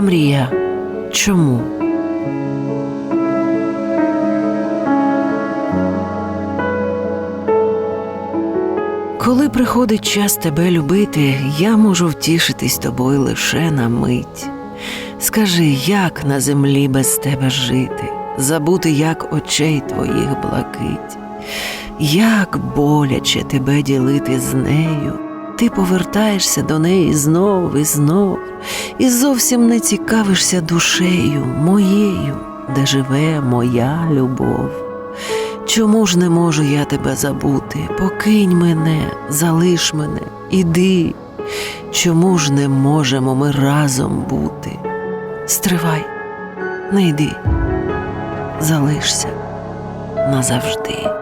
мрія? Чому? Коли приходить час тебе любити, я можу втішитись тобою лише на мить. Скажи, як на землі без тебе жити, забути, як очей твоїх блакить, як боляче тебе ділити з нею, ти повертаєшся до неї знов і знов, і зовсім не цікавишся душею моєю, де живе моя любов. Чому ж не можу я тебе забути? Покинь мене, залиш мене, іди. Чому ж не можемо ми разом бути? Стривай, не йди, залишся назавжди.